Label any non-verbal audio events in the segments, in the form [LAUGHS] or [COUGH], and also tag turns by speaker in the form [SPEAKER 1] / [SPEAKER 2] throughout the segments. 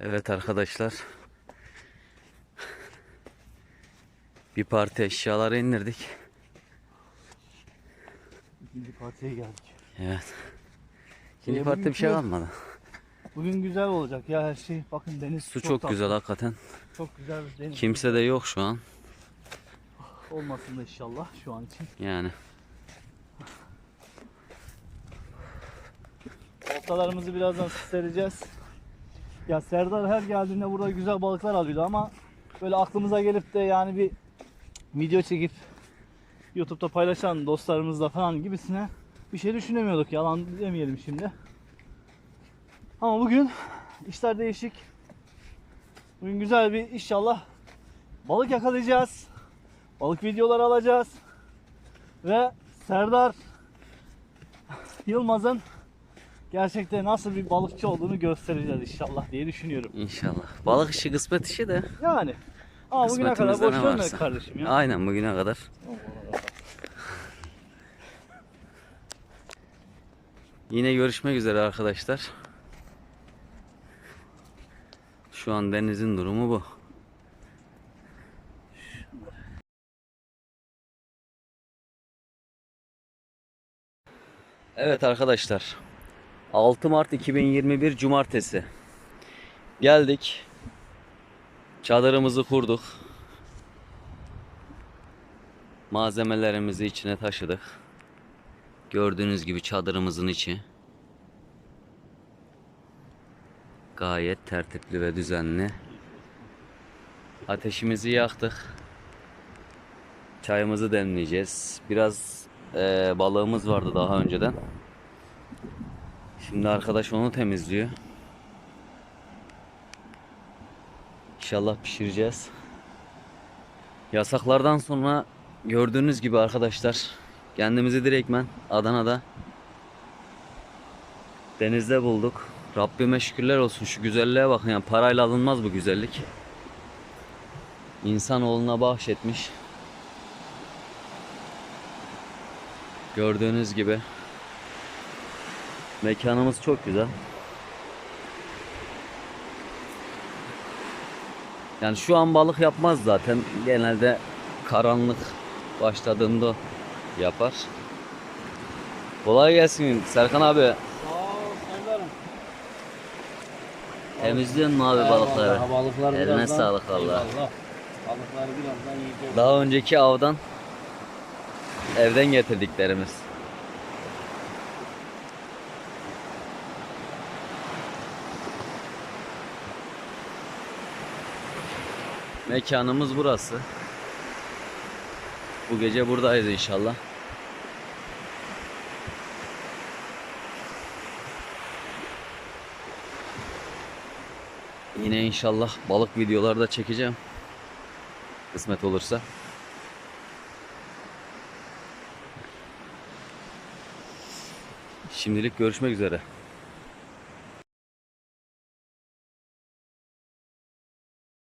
[SPEAKER 1] Evet arkadaşlar. Bir parti eşyaları indirdik.
[SPEAKER 2] İkinci partiye geldik.
[SPEAKER 1] Evet. İkinci
[SPEAKER 2] Ee,
[SPEAKER 1] partide bir şey
[SPEAKER 2] bugünkü-
[SPEAKER 1] kalmadı.
[SPEAKER 2] Bugün güzel olacak ya her şey. Bakın deniz
[SPEAKER 1] Su çok,
[SPEAKER 2] tatlı.
[SPEAKER 1] güzel hakikaten.
[SPEAKER 2] Çok güzel bir deniz.
[SPEAKER 1] Kimse de yok şu an.
[SPEAKER 2] Olmasın da inşallah şu an için.
[SPEAKER 1] Yani.
[SPEAKER 2] Oltalarımızı birazdan sereceğiz. Ya Serdar her geldiğinde burada güzel balıklar alıyordu ama böyle aklımıza gelip de yani bir video çekip YouTube'da paylaşan dostlarımızla falan gibisine bir şey düşünemiyorduk. Yalan demeyelim şimdi. Ama bugün işler değişik. Bugün güzel bir inşallah balık yakalayacağız. Balık videoları alacağız. Ve Serdar Yılmaz'ın gerçekten nasıl bir balıkçı olduğunu göstereceğiz inşallah diye düşünüyorum.
[SPEAKER 1] İnşallah. Balık işi kısmet işi de.
[SPEAKER 2] Yani. Ama bugüne kadar boş
[SPEAKER 1] varsa.
[SPEAKER 2] kardeşim ya.
[SPEAKER 1] Aynen bugüne kadar. [LAUGHS] Yine görüşmek üzere arkadaşlar. Şu an denizin durumu bu. Evet arkadaşlar. 6 Mart 2021 Cumartesi. Geldik. Çadırımızı kurduk. Malzemelerimizi içine taşıdık. Gördüğünüz gibi çadırımızın içi gayet tertipli ve düzenli. Ateşimizi yaktık. Çayımızı demleyeceğiz. Biraz eee, balığımız vardı daha önceden. Şimdi arkadaş onu temizliyor. İnşallah pişireceğiz. Yasaklardan sonra gördüğünüz gibi arkadaşlar kendimizi direktmen Adana'da denizde bulduk. Rabbime şükürler olsun şu güzelliğe bakın yani parayla alınmaz bu güzellik. İnsanoğluna bahşetmiş. Gördüğünüz gibi mekanımız çok güzel. Yani şu an balık yapmaz zaten. Genelde karanlık başladığında yapar. Kolay gelsin Serkan abi.
[SPEAKER 2] Sağ ol.
[SPEAKER 1] Temizliyorsun mu abi balıkları?
[SPEAKER 3] Eyvallah, balıklar
[SPEAKER 1] Eline
[SPEAKER 3] birazdan-
[SPEAKER 1] sağlık valla.
[SPEAKER 3] Eyvallah. Balıkları birazdan yiyeceğiz.
[SPEAKER 1] Daha önceki avdan evden getirdiklerimiz. Mekanımız burası. Bu gece buradayız inşallah. Yine inşallah balık videoları da çekeceğim. Kısmet olursa. Şimdilik görüşmek üzere.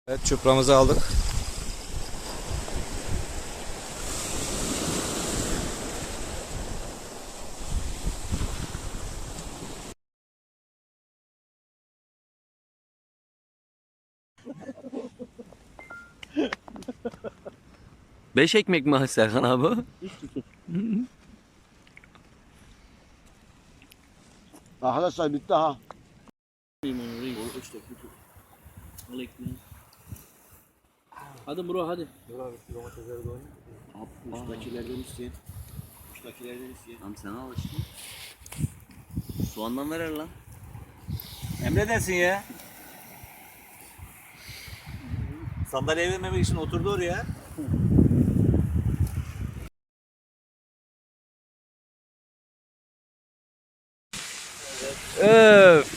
[SPEAKER 4] Evet çupramızı aldık.
[SPEAKER 1] Beş ekmek mi Serkan abi?
[SPEAKER 3] Arkadaşlar bitti ha.
[SPEAKER 5] Hadi bro hadi.
[SPEAKER 3] Kuştakilerden isteyin. Kuştakilerden isteyin.
[SPEAKER 1] Tamam sen al işte. Soğandan verer lan.
[SPEAKER 4] Emredersin ya. Sandalye vermemek için oturdu oraya.
[SPEAKER 1] Öf.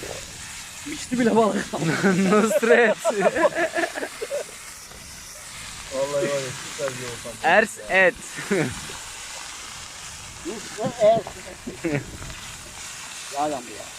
[SPEAKER 2] Pişti bile balık. [LAUGHS]
[SPEAKER 1] Nusret. [LAUGHS]
[SPEAKER 2] Vallahi var ya süper bir ortam.
[SPEAKER 1] Ers et. [LAUGHS]
[SPEAKER 3] Yalan bu ya.